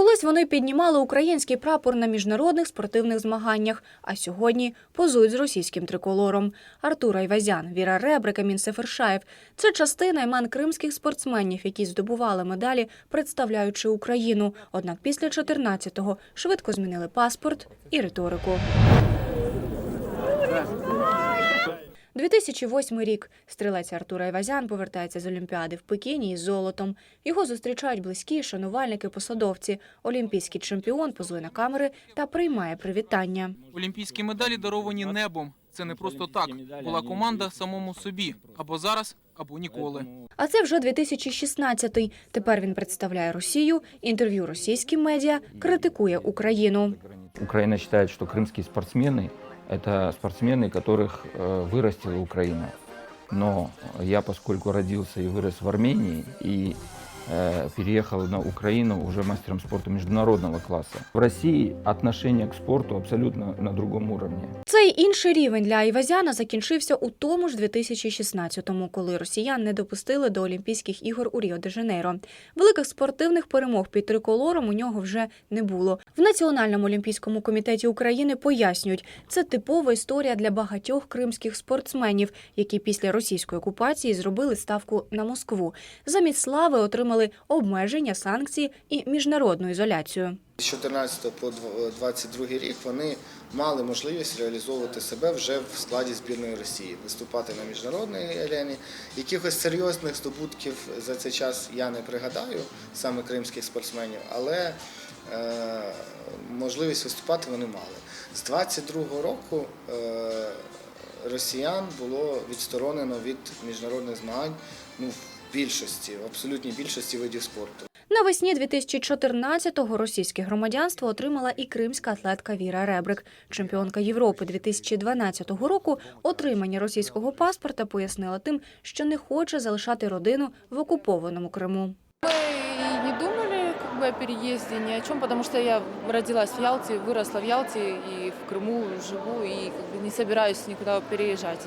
Колись вони піднімали український прапор на міжнародних спортивних змаганнях, а сьогодні позують з російським триколором. Артур Айвазян, Віра Ребрик, Амін Сефершаєв – це частина імен кримських спортсменів, які здобували медалі, представляючи Україну. Однак після 14-го швидко змінили паспорт і риторику. 2008 рік. Стрілець Артур Айвазян повертається з Олімпіади в Пекіні із золотом. Його зустрічають близькі, шанувальники, посадовці. Олімпійський чемпіон позує на камери та приймає привітання. Олімпійські медалі даровані небом. Це не просто так. Була команда самому собі або зараз, або ніколи. А це вже 2016-й. Тепер він представляє Росію, інтерв'ю російським медіа, критикує Україну. Украина считает, что крымские спортсмены – это спортсмены, которых э, вырастила Украина. Но я, поскольку родился и вырос в Армении, и э, переехал на Украину уже мастером спорта международного класса. В России отношение к спорту абсолютно на другом уровне. Цей інший рівень для Айвазяна закінчився у тому ж 2016-му, коли росіян не допустили до Олімпійських ігор у Ріо-де-Жанейро. Великих спортивних перемог під триколором у нього вже не було. В Національному олімпійському комітеті України пояснюють, це типова історія для багатьох кримських спортсменів, які після російської окупації зробили ставку на Москву. Замість слави отримали обмеження, санкції і міжнародну ізоляцію. З 14 по 22 рік вони мали можливість реалізовувати себе вже в складі збірної Росії, виступати на міжнародній арені. Якихось серйозних здобутків за цей час я не пригадаю, саме кримських спортсменів, але е, можливість виступати вони мали. З 22-го року е, росіян було відсторонено від міжнародних змагань ну, в більшості, в абсолютній більшості видів спорту. Навесні 2014-го російське громадянство отримала і кримська атлетка Віра Ребрик. Чемпіонка Європи 2012 року отримання російського паспорта пояснила тим, що не хоче залишати родину в окупованому Криму. Мы и не думали как бы, о переезде ни о чем, потому что я родилась в Ялте, выросла в Ялте и в Крыму живу, и как бы, не собираюсь никуда переезжать.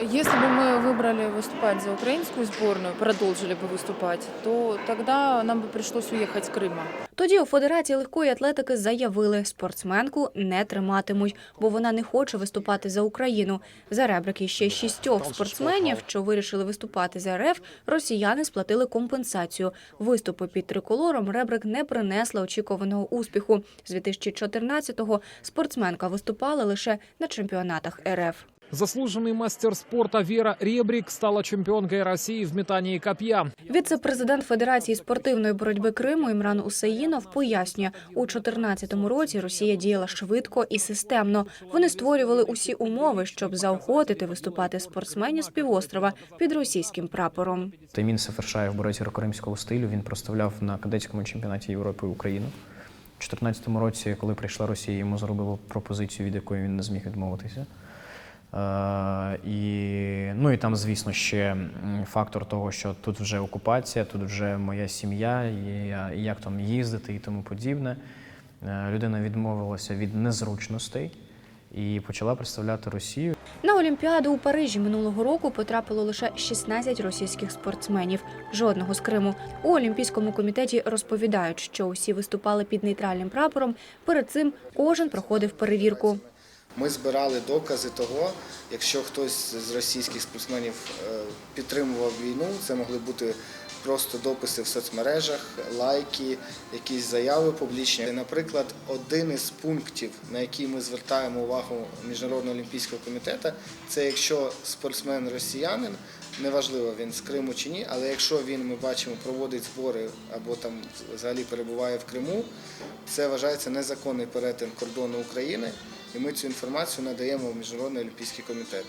Если бы мы выбрали выступать за украинскую сборную, продолжили бы выступать, то тогда нам бы пришлось уехать с Крыма. Тоді у Федерації легкої атлетики заявили, спортсменку не триматимуть, бо вона не хоче виступати за Україну. За ребрики ще шістьох спортсменів, що вирішили виступати за РФ, росіяни сплатили компенсацію. Виступи під триколором ребрик не принесли очікуваного успіху. З 2014-го спортсменка виступала лише на чемпіонатах РФ. Заслуженный мастер спорта Вера Ребрик стала чемпионкой России в метании копья. Віце-президент Федерації спортивної боротьби Криму Імран Усаїнов пояснює, у 2014 році Росія діяла швидко і системно. Вони створювали усі умови, щоб заохотити виступати спортсменів з півострова під російським прапором. Тамін Сефершаєв, борець кримського стилю, він проставляв на кадетському чемпіонаті Європи Україну. У 2014 році, коли прийшла Росія, йому зробили пропозицію, від якої він не зміг відмовитися. Е, і, ну і там, звісно, ще фактор того, що тут вже окупація, тут вже моя сім'я, і, як там їздити і тому подібне. Е, Людина відмовилася від незручностей і почала представляти Росію. На Олімпіаду у Парижі минулого року потрапило лише 16 російських спортсменів, жодного з Криму. У Олімпійському комітеті розповідають, що усі виступали під нейтральним прапором. Перед цим кожен проходив перевірку. Ми збирали докази того, якщо хтось з російських спортсменів е, підтримував війну, це могли бути просто дописи в соцмережах, лайки, якісь заяви публічні. Наприклад, один із пунктів, на який ми звертаємо увагу Міжнародного олімпійського комітету, це якщо спортсмен росіянин, неважливо він з Криму чи ні, але якщо він, ми бачимо, проводить збори або там взагалі перебуває в Криму, це вважається незаконний перетин кордону України, і ми цю інформацію надаємо в Міжнародний олімпійський комітет.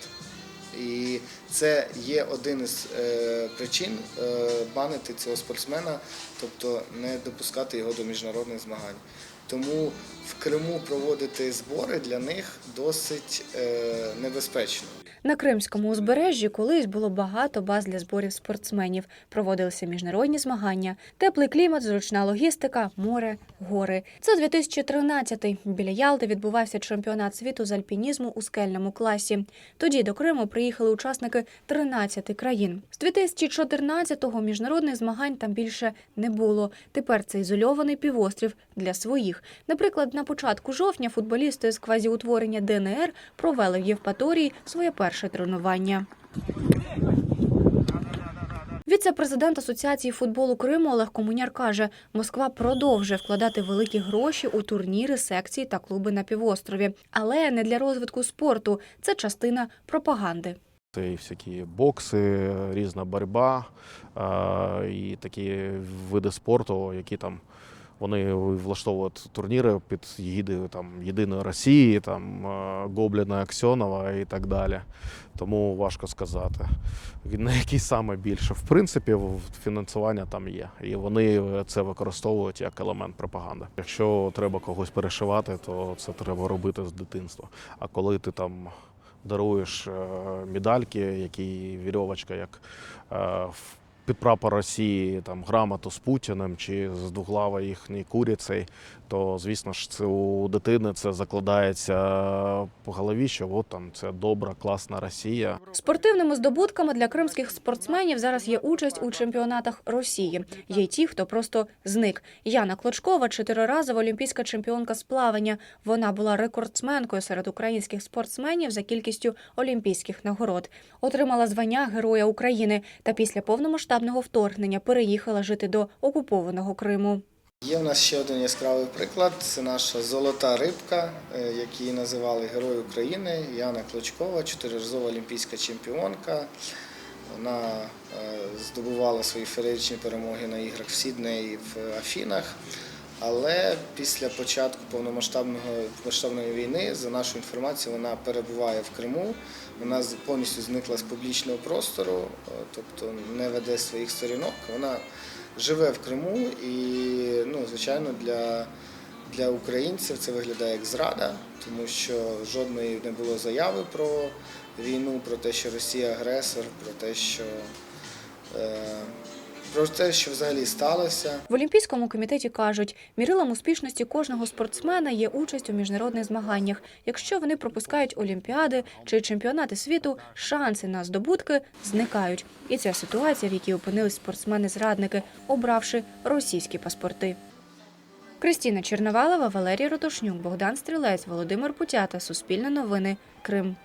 І це є один із е, причин е, банити цього спортсмена, тобто не допускати його до міжнародних змагань. Тому в Криму проводити збори для них досить е, небезпечно. На Кримському узбережжі колись було багато баз для зборів спортсменів. Проводилися міжнародні змагання, теплий клімат, зручна логістика, море, гори. Це 2013-й. Біля Ялти відбувався чемпіонат світу з альпінізму у скельному класі. Тоді до Криму приїхали учасники 13 країн. З 2014-го міжнародних змагань там більше не було. Тепер це ізольований півострів для своїх. Наприклад, на початку жовтня футболісти з квазіутворення ДНР провели в Євпаторії своє перше тренування. Віце-президент Асоціації футболу Криму Олег Комуняр каже, Москва продовжує вкладати великі гроші у турніри, секції та клуби на півострові, але не для розвитку спорту. Це частина пропаганди. Це і всякі бокси, різна боротьба і такі види спорту, які там вони влаштовують турніри під егідою там Єдиної Росії, там е, Гобліна Аксьонова і так далі. Тому важко сказати. На який саме більше. В принципі, фінансування там є, і вони це використовують як елемент пропаганди. Якщо треба когось перешивати, то це треба робити з дитинства. А коли ти там даруєш е, медальки, які вірьовочка, як е, в- прапор Росії, там грамоту з Путіним чи з двуглава їхньої курицею, то звісно ж це у дитини це закладається по голові, що от там це добра, класна Росія. Спортивними здобутками для кримських спортсменів зараз є участь у чемпіонатах Росії. Є й ті, хто просто зник. Яна Клочкова чотириразова олімпійська чемпіонка з плавання. Вона була рекордсменкою серед українських спортсменів за кількістю олімпійських нагород. Отримала звання Героя України та після повномасштабного вторгнення переїхала жити до окупованого Криму. Є в нас ще один яскравий приклад. Це наша золота рибка, е, яку називали Герой України Яна Клочкова, чотириразова олімпійська чемпіонка. Вона е, здобувала свої феєричні перемоги на іграх в Сіднеї в Афінах. Але після початку повномасштабного масштабної війни, за нашу інформацію, вона перебуває в Криму. Вона повністю зникла з публічного простору, е, тобто не веде своїх сторінок. Вона живе в Криму і, ну, звичайно, для, для українців це виглядає як зрада, тому що жодної не було заяви про війну, про те, що Росія агресор, про те, що, е, про те, що взагалі сталося. В Олімпійському комітеті кажуть, мірилом успішності кожного спортсмена є участь у міжнародних змаганнях. Якщо вони пропускають олімпіади чи чемпіонати світу, шанси на здобутки зникають. І це ситуація, в якій опинились спортсмени-зрадники, обравши російські паспорти. Кристина Черновалова, Валерій Ротошнюк, Богдан Стрілець, Володимир Путята. Суспільне новини. Крим.